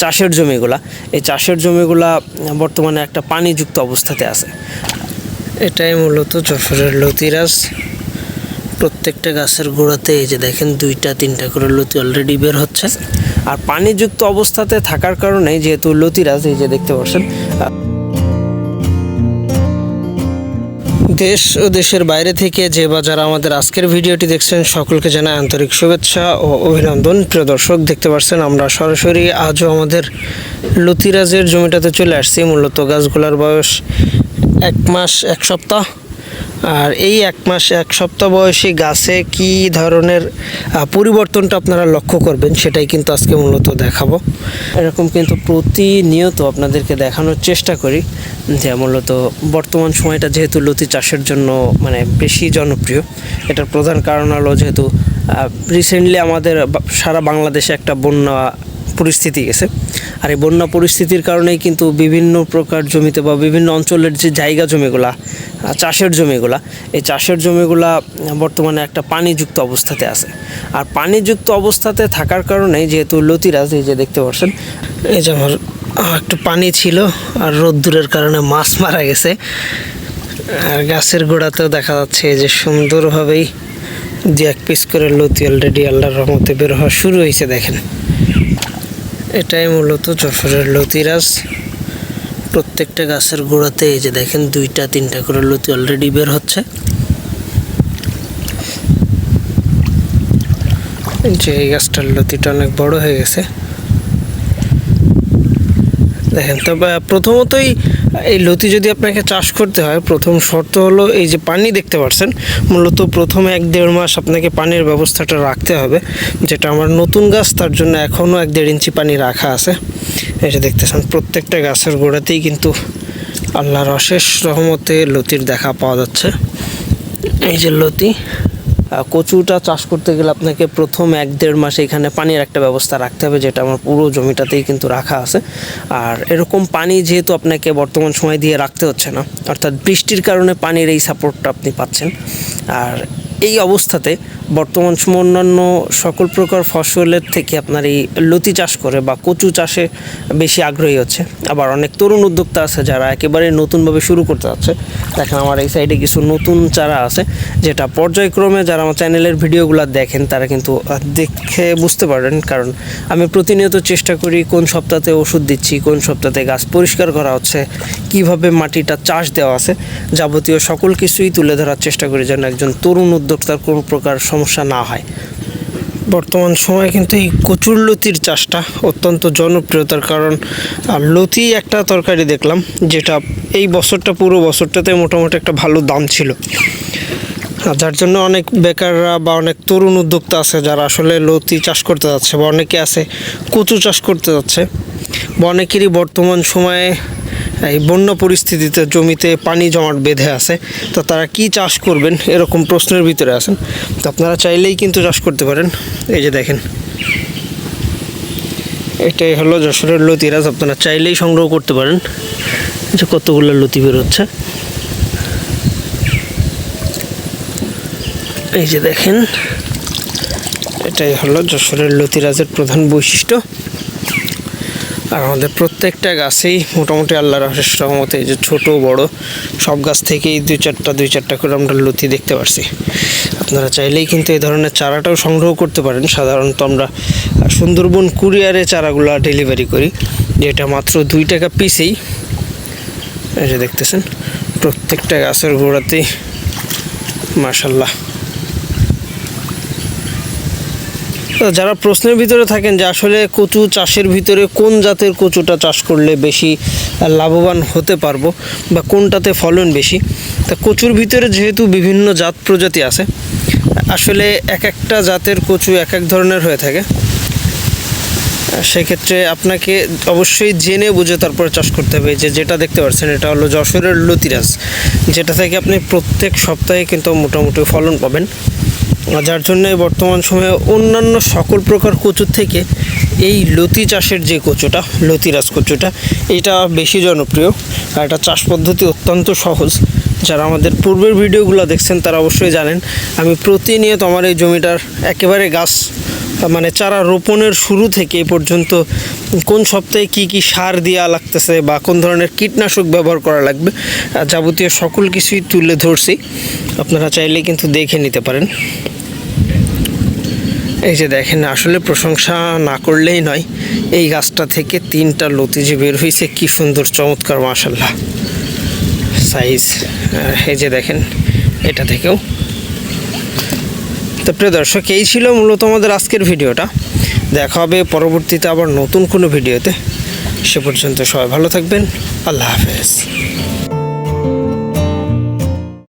চাষের জমিগুলা, এই চাষের জমিগুলা বর্তমানে একটা পানিযুক্ত অবস্থাতে আছে। এটাই মূলত যশোরের লতিরাস প্রত্যেকটা গাছের গোড়াতে এই যে দেখেন দুইটা, তিনটা করে লতি অলরেডি বের হচ্ছে। আর পানিযুক্ত অবস্থাতে থাকার কারণে যেহেতু লতিরাজ, এই যে দেখতে পাচ্ছেন দেশ ও দেশের বাইরে থেকে যে বা যারা আমাদের আজকের ভিডিওটি দেখছেন, সকলকে জানাই আন্তরিক শুভেচ্ছা ও অভিনন্দন। প্রিয় দর্শক, দেখতে পাচ্ছেন আমরা সরাসরি আজও আমাদের লতিরাজের জমিটাতে চলে আসছি। মূলত গাছগুলার বয়স এক মাস, এক সপ্তাহ। আর এই এক মাস, এক সপ্তাহ বয়সী গাছে কি ধরনের পরিবর্তনটা আপনারা লক্ষ্য করবেন সেটাই কিন্তু আজকে মূলত দেখাবো। এরকম কিন্তু প্রতিনিয়ত আপনাদেরকে দেখানোর চেষ্টা করি যে মূলত বর্তমান সময়টা যেহেতু লতি চাষের জন্য মানে বেশি জনপ্রিয়, এটার প্রধান কারণ হলো যেহেতু রিসেন্টলি আমাদের সারা বাংলাদেশে একটা বন্যা পরিস্থিতি গেছে। আর এই বন্যা পরিস্থিতির কারণেই কিন্তু বিভিন্ন প্রকার জমিতে বা বিভিন্ন অঞ্চলের যে জায়গা জমিগুলা চাষের জমিগুলা, এই চাষের জমিগুলা বর্তমানে একটা পানিযুক্ত অবস্থাতে আছে। আর পানিযুক্ত অবস্থাতে থাকার কারণে যেহেতু লতিরাজ, এই যে দেখতে পাচ্ছেন এই যে আমার একটু পানি ছিল আর রোদ্দুরের কারণে মাছ মারা গেছে। আর গাছের গোড়াতেও দেখা যাচ্ছে যে সুন্দরভাবেই দু এক পিস করে লতি অলরেডি আল্লাহর রহমতে বের হওয়া শুরু হয়েছে, দেখেন। এটাই মূলত যশোরের লতিরাস প্রত্যেকটা গাছের গোড়াতে এই যে দেখেন দুইটা, তিনটা করে লতি অলরেডি বের হচ্ছে। যে এই গাছটার লতিটা অনেক বড় হয়ে গেছে। দেখেন তবে প্রথমতই এই লতি যদি আপনাকে চাষ করতে হয়, প্রথম শর্ত হলো এই যে পানি দেখতে পাচ্ছেন মূলত প্রথম এক দেড় মাস আপনাকে পানির ব্যবস্থাটা রাখতে হবে, যেটা আমার নতুন গাছ, তার জন্য এখনও এক দেড় ইঞ্চি পানি রাখা আছে। এটা দেখতেছেন, প্রত্যেকটা গাছের গোড়াতেই কিন্তু আল্লাহর অশেষ রহমতে লতির দেখা পাওয়া যাচ্ছে। এই যে লতি কচুটা চাষ করতে গেলে আপনাকে প্রথম এক দেড় মাসে এখানে পানির একটা ব্যবস্থা রাখতে হবে, যেটা আমার পুরো জমিটাতেই কিন্তু রাখা আছে। আর এরকম পানি যেহেতু আপনাকে বর্তমান সময় দিয়ে রাখতে হচ্ছে না, অর্থাৎ বৃষ্টির কারণে পানির এই সাপোর্টটা আপনি পাচ্ছেন। আর এই অবস্থাতে বর্তমান অন্যান্য সকল প্রকার ফসলের থেকে আপনার এই লতি চাষ করে বা কচু চাষে বেশি আগ্রহী হচ্ছে। আবার অনেক তরুণ উদ্যোক্তা আছে যারা একেবারে নতুনভাবে শুরু করতে যাচ্ছে। দেখেন আমার এই সাইডে কিছু নতুন চারা আছে, যেটা পর্যায়ক্রমে যারা আমার চ্যানেলের ভিডিওগুলো দেখেন, তারা কিন্তু দেখে বুঝতে পারেন কারণ আমি প্রতিনিয়ত চেষ্টা করি কোন সপ্তাহে ওষুধ দিচ্ছি, কোন সপ্তাহে গাছ পরিষ্কার করা হচ্ছে কীভাবে মাটিটা চাষ দেওয়া আছে যাবতীয় সকল কিছুই তুলে ধরার চেষ্টা করি যেন একজন তরুণ উদ্যোক্তার কোনো প্রকার সমস্যা না হয়। বর্তমান সময়ে কিন্তু এই কচুর লতির চাষটা অত্যন্ত জনপ্রিয়তার কারণ লতি একটা তরকারি দেখলাম যেটা এই বছরটা, পুরো বছরটাতে মোটামুটি একটা ভালো দাম ছিল। যার জন্য অনেক বেকাররা বা অনেক তরুণ উদ্যোক্তা আছে যারা আসলে লতি চাষ করতে যাচ্ছে বা অনেকে আছে কচু চাষ করতে যাচ্ছে। বা অনেকেরই বর্তমান সময়ে এই বন্যা পরিস্থিতিতে জমিতে পানি জমাট বেঁধে আছে, তো তারা কি চাষ করবেন? এরকম প্রশ্নের ভিতরে আছেন। তো আপনারা চাইলেই কিন্তু চাষ করতে পারেন। এই যে দেখেন। এটাই হলো যশোরের লতিরাজ, আপনারা চাইলেই সংগ্রহ করতে পারেন। যে কতগুলো লতি বেরোচ্ছে। এই যে দেখেন, এটাই হলো যশোরের লতিরাজের প্রধান বৈশিষ্ট্য। আর আমাদের প্রত্যেকটা গাছেই মোটামুটি আল্লাহর অশেষ রহমতে যে ছোট, বড়, সব গাছ থেকেই দুই চারটা দুই চারটা করে আমরা লতি দেখতে পারছি। আপনারা চাইলেই কিন্তু এই ধরনের চারাটাও সংগ্রহ করতে পারেন। সাধারণত আমরা সুন্দরবন কুরিয়ারে চারাগুলো ডেলিভারি করি, যেটা মাত্র দুই টাকা পিসেই। এই যে দেখতেছেন, প্রত্যেকটা গাছের গোড়াতেই মাশাল্লাহ তো যারা প্রশ্নের ভিতরে থাকেন যে আসলে কচু চাষের ভিতরে কোন জাতের কচুটা চাষ করলে বেশি লাভবান হতে পারব বা কোনটাতে ফলন বেশি, তা কচুর ভিতরে যেহেতু বিভিন্ন জাত প্রজাতি আছে, আসলে এক একটা জাতের কচু এক এক ধরনের হয়ে থাকে। সেক্ষেত্রে আপনাকে অবশ্যই জেনে বুঝে তারপরে চাষ করতে হবে। যে যেটা দেখতে পাচ্ছেন, এটা হলো যশোরের লতিরাজ, যেটা থেকে আপনি প্রত্যেক সপ্তাহে কিন্তু মোটামুটি ফলন পাবেন। যার জন্য বর্তমান সময়ে অন্যান্য সকল প্রকার কচুর থেকে এই লতি চাষের যে কচুটা, লতিরাজ কচুটা, এটা বেশি জনপ্রিয়। আর এটা চাষ পদ্ধতি অত্যন্ত সহজ। যারা আমাদের পূর্বের ভিডিওগুলো দেখছেন, তারা অবশ্যই জানেন, আমি প্রতিনিয়ত আমার এই জমিটার একেবারে গাছ মানে চারা রোপণের শুরু থেকে এই পর্যন্ত কোন সপ্তাহে কি কি সার দেওয়া লাগতেছে বা কোন ধরনের কীটনাশক ব্যবহার করা লাগবে যাবতীয় সকল কিছুই তুলে ধরছি। আপনারা চাইলে কিন্তু দেখে নিতে পারেন। এই যে দেখেন, আসলে প্রশংসা না করলেই নয়, এই গাছটা থেকে তিনটা লতি যে বের হয়েছে কি সুন্দর, চমৎকার মাশাল্লাহ সাইজ এই যে দেখেন, এটা থেকেও। তো প্রিয় দর্শক, এই ছিল মূলত আমাদের আজকের ভিডিওটা। দেখা হবে পরবর্তীতে আবার নতুন কোনো ভিডিওতে। সে পর্যন্ত সবাই ভালো থাকবেন। আল্লাহ হাফেজ।